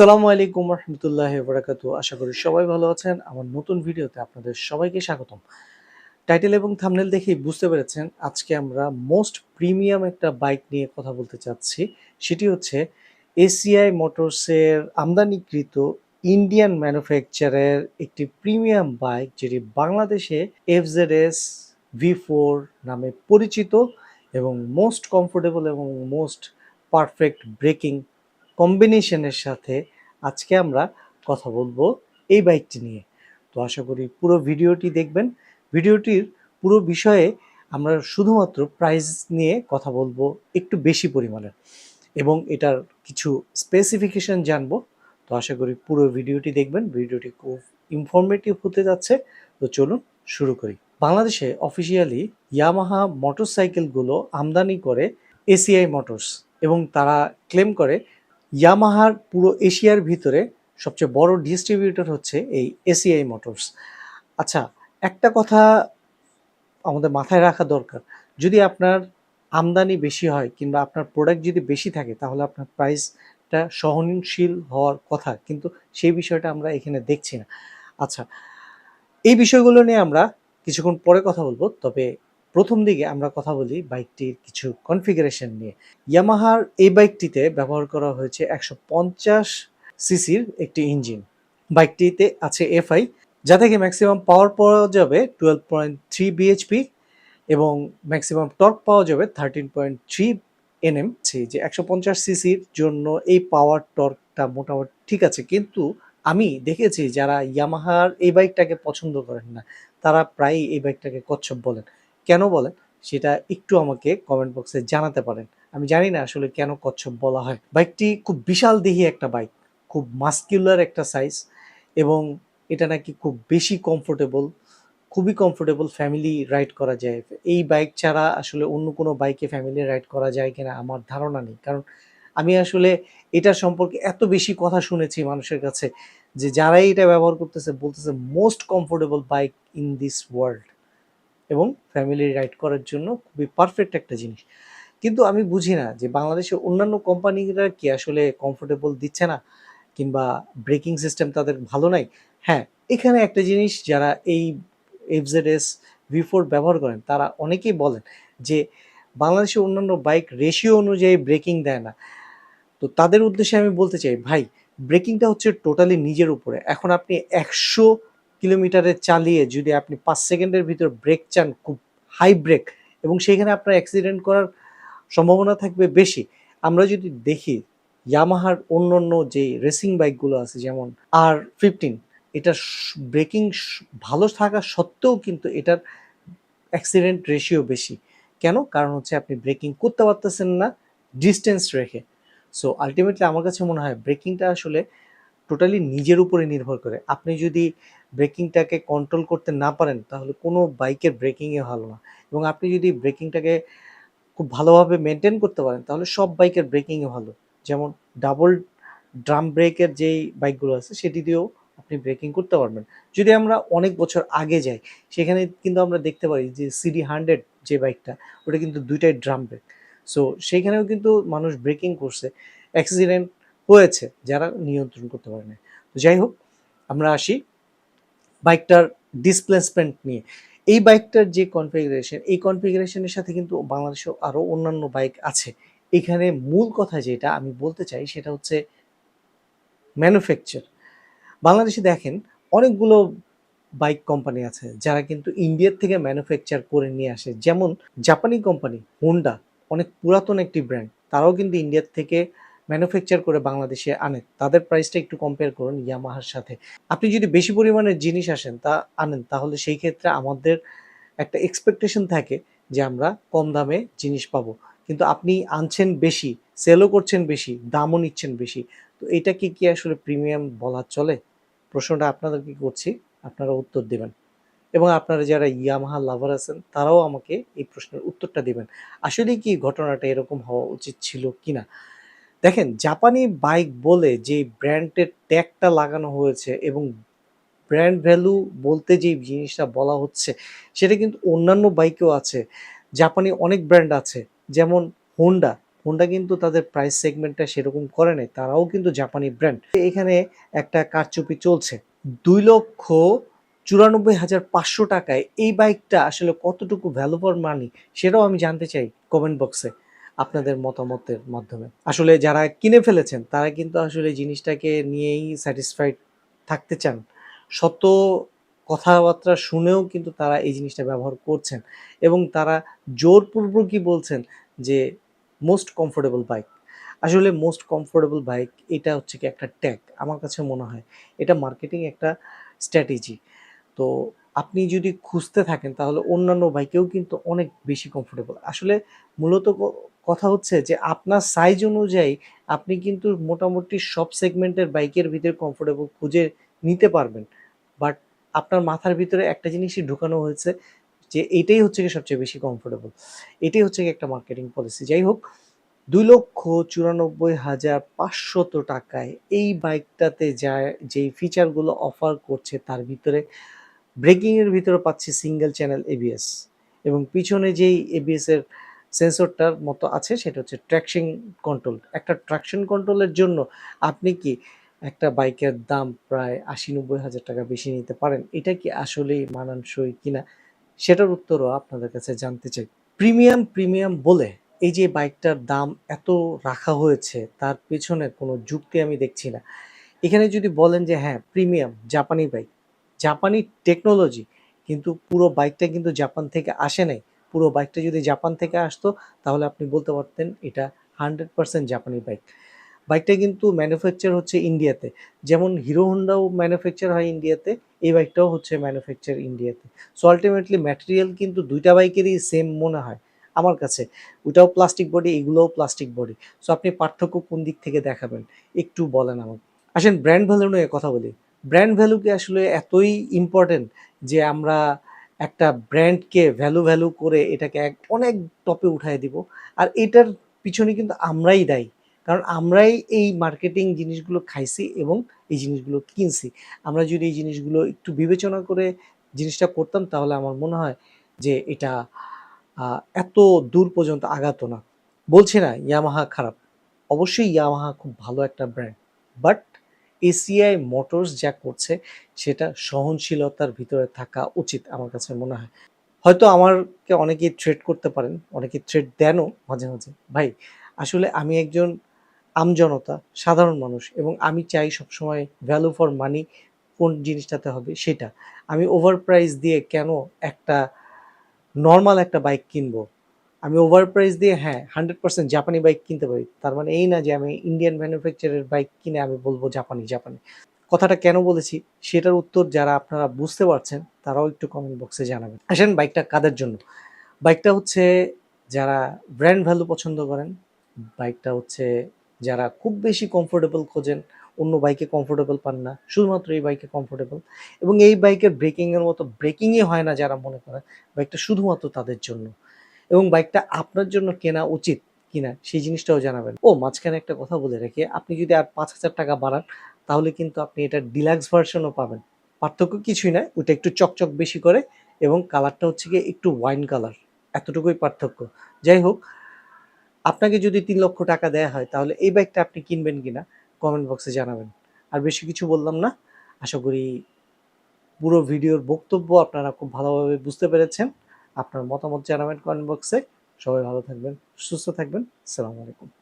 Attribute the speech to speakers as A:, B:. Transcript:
A: আসসালামু আলাইকুম রহমতুল্লাহ বরাকাতু আশা করি সবাই ভালো আছেন। আমার নতুন ভিডিওতে আপনাদের সবাইকে স্বাগতম। টাইটেল এবং থামনেল দেখেই বুঝতে পেরেছেন, আজকে আমরা মোস্ট প্রিমিয়াম একটা বাইক নিয়ে কথা বলতে চাচ্ছি। সেটি হচ্ছে এসিআই মোটরসের আমদানিকৃত ইন্ডিয়ান ম্যানুফ্যাকচারের একটি প্রিমিয়াম বাইক, যেটি বাংলাদেশে এফজেডএস ভি ফোর নামে পরিচিত এবং মোস্ট কমফোর্টেবল এবং মোস্ট পারফেক্ট ব্রেকিং কম্বিনেশনের সাথে আজকে আমরা কথা বলব এই বাইকটি নিয়ে। তো আশা করি পুরো ভিডিওটি দেখবেন। ভিডিওটির পুরো বিষয়ে আমরা শুধুমাত্র প্রাইস নিয়ে কথা বলব একটু বেশি পরিমাণে এবং এটার কিছু স্পেসিফিকেশন জানব। তো আশা করি পুরো ভিডিওটি দেখবেন। ভিডিওটি খুব ইনফরমেটিভ হতে যাচ্ছে। তো চলুন শুরু করি। বাংলাদেশে অফিসিয়ালি ইয়ামাহা মোটরসাইকেলগুলো আমদানি করে এসিআই মোটরস এবং তারা ক্লেম করে ইয়ামাহার পুরো এশিয়ার ভিতরে সবচেয়ে বড় ডিস্ট্রিবিউটর হচ্ছে এই এসিআই মোটরস আচ্ছা একটা কথা আমাদের মাথায় রাখা দরকার। যদি আপনার আমদানি বেশি হয় কিংবা আপনার প্রোডাক্ট যদি বেশি থাকে, তাহলে আপনার প্রাইসটা সহনশীল হওয়ার কথা, কিন্তু সেই বিষয়টা আমরা এখানে দেখছি না। আচ্ছা এই বিষয়গুলো নিয়ে আমরা কিছুক্ষণ পরে কথা বলব, তবে প্রথম দিকে আমরা কথা বলি বাইকটির কিছু কনফিগারেশন নিয়ে। ইয়ামাহার এই বাইকটিতে ব্যবহার করা হয়েছে একশো পঞ্চাশ সিসির একটি ইঞ্জিন বাইকটিতে আছে এফআই যা থেকে ম্যাক্সিমাম পাওয়ার পাওয়া যাবে টুয়েলভ পয়েন্ট থ্রি বিএইচপি এবং ম্যাক্সিমাম টর্ক পাওয়া যাবে থার্টিন পয়েন্ট থ্রি এনএম যে একশো পঞ্চাশ সিসির জন্য এই পাওয়ার টর্কটা মোটামুটি ঠিক আছে। কিন্তু আমি দেখেছি যারা ইয়ামাহার এই বাইকটাকে পছন্দ করেন না, তারা প্রায়ই এই বাইকটাকে কচ্ছপ বলেন। কেন বলেন, সেটা একটু আমাকে কমেন্ট বক্সে জানাতে পারেন। আমি জানি না আসলে কেন কচ্ছপ বলা হয়। বাইকটি খুব বিশাল দেহি একটা বাইক, খুব মাস্কিউলার একটা সাইজ এবং এটা নাকি খুব বেশি কমফোর্টেবল খুবই কমফোর্টেবল ফ্যামিলি রাইড করা যায়। এই বাইক ছাড়া আসলে অন্য কোনো বাইকে ফ্যামিলি রাইড করা যায় কিনা আমার ধারণা নেই। কারণ আমি আসলে এটা সম্পর্কে এত বেশি কথা শুনেছি মানুষের কাছে যে যারাই এটা ব্যবহার করতেছে, বলতেছে most comfortable bike in this world এবং ফ্যামিলি রাইড করার জন্য খুবই পারফেক্ট একটা জিনিস। কিন্তু আমি বুঝি না যে বাংলাদেশের অন্যান্য কোম্পানিরা কি আসলে কমফোর্টেবল দিচ্ছে না? কিংবা ব্রেকিং সিস্টেম তাদের ভালো নাই? হ্যাঁ এখানে একটা জিনিস যারা এই এফজেডএস ভি ফোর ব্যবহার করেন, তারা অনেকেই বলেন যে বাংলাদেশের অন্যান্য বাইক রেশিও অনুযায়ী ব্রেকিং দেয় না। তো তাদের উদ্দেশ্যে আমি বলতে চাই, ভাই ব্রেকিংটা হচ্ছে টোটালি নিজের উপরে। এখন আপনি একশো কিলোমিটারে চালিয়ে যদি আপনি পাঁচ সেকেন্ডের ভিতর ব্রেক চান, খুব হাই ব্রেক এবং সেখানে আপনার অ্যাক্সিডেন্ট করার সম্ভাবনা থাকবে বেশি। আমরা যদি দেখি ইয়ামাহার অন্য অন্য যে রেসিং বাইকগুলো আছে, যেমন আর ফিফটিন এটা ব্রেকিং ভালো থাকা সত্ত্বেও কিন্তু এটার অ্যাক্সিডেন্ট রেশিও বেশি। কেন? কারণ হচ্ছে আপনি ব্রেকিং করতে পারতেছেন না ডিস্টেন্স রেখে। সো আলটিমেটলি আমার কাছে মনে হয় ব্রেকিংটা আসলে টোটালি নিজের উপরে নির্ভর করে। আপনি যদি ব্রেকিংটাকে কন্ট্রোল করতে না পারেন, তাহলে কোনো বাইকের ব্রেকিংয়ে ভালো না। এবং আপনি যদি ব্রেকিংটাকে খুব ভালোভাবে মেনটেন করতে পারেন, তাহলে সব বাইকের ব্রেকিংয়ে ভালো। যেমন ডাবল ড্রাম ব্রেকের যেই বাইকগুলো আছে, সেটি দিয়েও আপনি ব্রেকিং করতে পারবেন। যদি আমরা অনেক বছর আগে যাই, সেখানে কিন্তু আমরা দেখতে পারি যে সিডি হান্ড্রেড যে বাইকটা, ওটা কিন্তু দুইটাই ড্রাম ব্রেক সো সেইখানেও কিন্তু মানুষ ব্রেকিং করছে। অ্যাক্সিডেন্ট হয়েছে, যারা নিয়ন্ত্রণ করতে পারে না তো যাই হোক, আমরা আসি বাইকটার ডিসপ্লেসমেন্ট নিয়ে। এই বাইকটার যে কনফিগারেশন এই কনফিগারেশনের সাথে কিন্তু বাংলাদেশেও আরও অন্যান্য বাইক আছে। এখানে মূল কথা যেটা আমি বলতে চাই, সেটা হচ্ছে ম্যানুফ্যাকচার বাংলাদেশে দেখেন, অনেকগুলো বাইক কোম্পানি আছে, যারা কিন্তু ইন্ডিয়ার থেকে ম্যানুফ্যাকচার করে নিয়ে আসে। যেমন জাপানি কোম্পানি হোন্ডা অনেক পুরাতন একটি ব্র্যান্ড তারাও কিন্তু ইন্ডিয়ার থেকে ম্যানুফ্যাকচার করে বাংলাদেশে আনে তাদের প্রাইসটা একটু কম্পেয়ার করুন ইয়ামাহার সাথে। আপনি যদি বেশি পরিমাণের জিনিস আসেন তা, আনেন, তাহলে সেই ক্ষেত্রে আমাদের একটা এক্সপেকটেশন থাকে যে আমরা কম দামে জিনিস পাবো। কিন্তু আপনি আনছেন বেশি সেলও করছেন বেশি, দামও নিচ্ছেন বেশি, তো এটা কি কি আসলে প্রিমিয়াম বলা চলে? প্রশ্নটা আপনাদেরকে করছি, আপনারা উত্তর দেবেন। এবং আপনারা যারা ইয়ামাহা লাভার আছেন, তারাও আমাকে এই প্রশ্নের উত্তরটা দিবেন। আসলে কি ঘটনাটা এরকম হওয়া উচিত ছিল কিনা? দেখেন, জাপানি বাইক বলে যে ব্র্যান্ডের ট্যাগটা লাগানো হয়েছে এবং ব্র্যান্ড ভ্যালু বলতে যে জিনিসটা বলা হচ্ছে, সেটা কিন্তু অন্যান্য বাইকেও আছে। জাপানি অনেক ব্র্যান্ড আছে, যেমন হোন্ডা হোন্ডা কিন্তু তাদের প্রাইস সেগমেন্টটা সেরকম করে নাই, তারাও কিন্তু জাপানি ব্র্যান্ড। এখানে একটা কারচুপি চলছে, দুই লক্ষ চুরানব্বই হাজার পাঁচশো টাকায় এই বাইকটা আসলে কতটুকু ভ্যালু ফর মানি সেটাও আমি জানতে চাই কমেন্ট বক্সে আপনাদের মতামতের মাধ্যমে। আসলে যারা কিনে ফেলেছেন, তারা কিন্তু আসলে জিনিসটাকে নিয়েই স্যাটিসফাইড থাকতে চান। শত কথাবার্তা শুনেও কিন্তু তারা এই জিনিসটা ব্যবহার করছেন এবং তারা জোরপূর্বকই বলছেন যে মোস্ট কমফোর্টেবল বাইক আসলে মোস্ট কমফোর্টেবল বাইক এটা হচ্ছে কি একটা ট্যাগ আমার কাছে মনে হয়। এটা মার্কেটিং একটা স্ট্র্যাটেজি তো আপনি যদি খুঁজতে থাকেন, তাহলে অন্যান্য বাইকেও কিন্তু অনেক বেশি কমফোর্টেবল আসলে মূলত কথা হচ্ছে যে আপনার সাইজ অনুযায়ী আপনি কিন্তু মোটামুটি সব সেগমেন্টের বাইকের ভিতরে কমফোর্টেবল খুঁজে নিতে পারবেন। বাট আপনার মাথার ভিতরে একটা জিনিসই ঢুকানো হয়েছে যে এটাই হচ্ছে কি সবচেয়ে বেশি কমফোর্টেবল এটাই হচ্ছে কি একটা মার্কেটিং পলিসি যাই হোক, দুই লক্ষ চুরানব্বই হাজার পাঁচশত টাকায় এই বাইকটাতে যা যেই ফিচারগুলো অফার করছে তার ভিতরে ব্রেকিংয়ের ভিতরে পাচ্ছি সিঙ্গেল চ্যানেল এবিএস এবং পিছনে যেই এবিএস এর সেন্সরটার মতো আছে, সেটা হচ্ছে ট্র্যাকশন কন্ট্রোল একটা ট্র্যাকশন কন্ট্রোলের জন্য আপনি কি একটা বাইকের দাম প্রায় আশি নব্বই হাজার টাকা বেশি নিতে পারেন? এটা কি আসলেই মানানসই কিনা? সেটার উত্তরও আপনাদের কাছে জানতে চাই। প্রিমিয়াম প্রিমিয়াম বলে এই যে বাইকটার দাম এত রাখা হয়েছে, তার পেছনে কোনো যুক্তি আমি দেখছি না। এখানে যদি বলেন যে হ্যাঁ প্রিমিয়াম, জাপানি বাইক, জাপানি টেকনোলজি কিন্তু পুরো বাইকটা কিন্তু জাপান থেকে আসে নাই। পুরো বাইকটা যদি জাপান থেকে আসতো, তাহলে আপনি বলতে পারতেন এটা হান্ড্রেড পার্সেন্ট জাপানি বাইক। বাইকটা কিন্তু ম্যানুফ্যাকচার হচ্ছে ইন্ডিয়াতে। যেমন হিরো হোন্ডাও ম্যানুফ্যাকচার হয় ইন্ডিয়াতে, এই বাইকটাও হচ্ছে ম্যানুফ্যাকচার ইন্ডিয়াতে। সো আলটিমেটলি ম্যাটেরিয়াল কিন্তু দুইটা বাইকেরই সেম মনে হয় আমার কাছে। ওটাও প্লাস্টিক বডি এগুলোও প্লাস্টিক বডি সো আপনি পার্থক্য কোন দিক থেকে দেখাবেন, একটু বলেন আমাকে। আসেন ব্র্যান্ড ভ্যালু নিয়ে কথা বলি। ব্র্যান্ড ভ্যালু কি আসলে এতই ইম্পর্টেন্ট যে আমরা একটা ব্র্যান্ডকে ভ্যালু ভ্যালু করে এটাকে এক, অনেক টপে উঠায় দিব। আর এটার পিছনে কিন্তু আমরাই দায়ী। কারণ আমরাই এই মার্কেটিং জিনিসগুলো খাইছি এবং এই জিনিসগুলো কিনছি। আমরা যদি এই জিনিসগুলো একটু বিবেচনা করে জিনিসটা করতাম, তাহলে আমার মনে হয় যে এটা এত দূর পর্যন্ত আগাতো না। বলছি না, ইয়ামাহা খারাপ। অবশ্যই ইয়ামাহা খুব ভালো একটা ব্র্যান্ড বাট এসিআই মোটরস যা করছে, সেটা সহনশীলতার ভিতরে থাকা উচিত আমার কাছে মনে হয়। হয়তো আমারকে অনেকেই থ্রেড করতে পারেন অনেকে থ্রেড দেনও মাঝে মাঝে। ভাই, আসলে আমি একজন আমজনতা, সাধারণ মানুষ এবং আমি চাই সবসময় ভ্যালু ফর মানি কোন জিনিসটাতে হবে সেটা। আমি ওভার প্রাইস দিয়ে কেন একটা নর্মাল একটা বাইক কিনবো? আমি ওভার প্রাইস দিয়ে হ্যাঁ হান্ড্রেড পার্সেন্ট জাপানি বাইক কিনতে পারি। তার মানে এই না যে আমি ইন্ডিয়ান ম্যানুফ্যাকচারের বাইক কিনে আমি বলব জাপানি জাপানি কথাটা কেন বলেছি? সেটার উত্তর যারা আপনারা বুঝতে পারছেন, তারাও একটু কমেন্ট বক্সে জানাবেন। আসেন বাইকটা কাদের জন্য? বাইকটা হচ্ছে যারা ব্র্যান্ড ভ্যালু পছন্দ করেন বাইকটা হচ্ছে যারা খুব বেশি কমফোর্টেবল খোঁজেন, অন্য বাইকে কমফোর্টেবল পান না, শুধুমাত্র এই বাইকে কমফোর্টেবল এবং এই বাইকের ব্রেকিংয়ের মতো ব্রেকিংই হয় না যারা মনে করেন বাইকটা শুধুমাত্র তাদের জন্য। এবং বাইকটা আপনার জন্য কেনা উচিত কিনা সেই জিনিসটাও জানাবেন। ও, মাঝখানে একটা কথা বলে রাখি আপনি যদি আর পাঁচ হাজার টাকা বাড়ান, তাহলে কিন্তু আপনি এটা ডিলাক্স ভার্সনও পাবেন। পার্থক্য কিছুই না ওটা একটু চকচক বেশি করে এবং কালারটা হচ্ছে গিয়ে একটু ওয়াইন কালার, এতটুকুই পার্থক্য। যাই হোক, আপনাকে যদি তিন লক্ষ টাকা দেওয়া হয়, তাহলে এই বাইকটা আপনি কিনবেন কিনা কমেন্ট বক্সে জানাবেন। আর বেশি কিছু বললাম না, আশা করি পুরো ভিডিওর বক্তব্য আপনারা খুব ভালোভাবে বুঝতে পেরেছেন। আপনার মতামত জানাবেন কমেন্ট বক্সে। সবাই ভালো থাকবেন সুস্থ থাকবেন। সালাম আলাইকুম।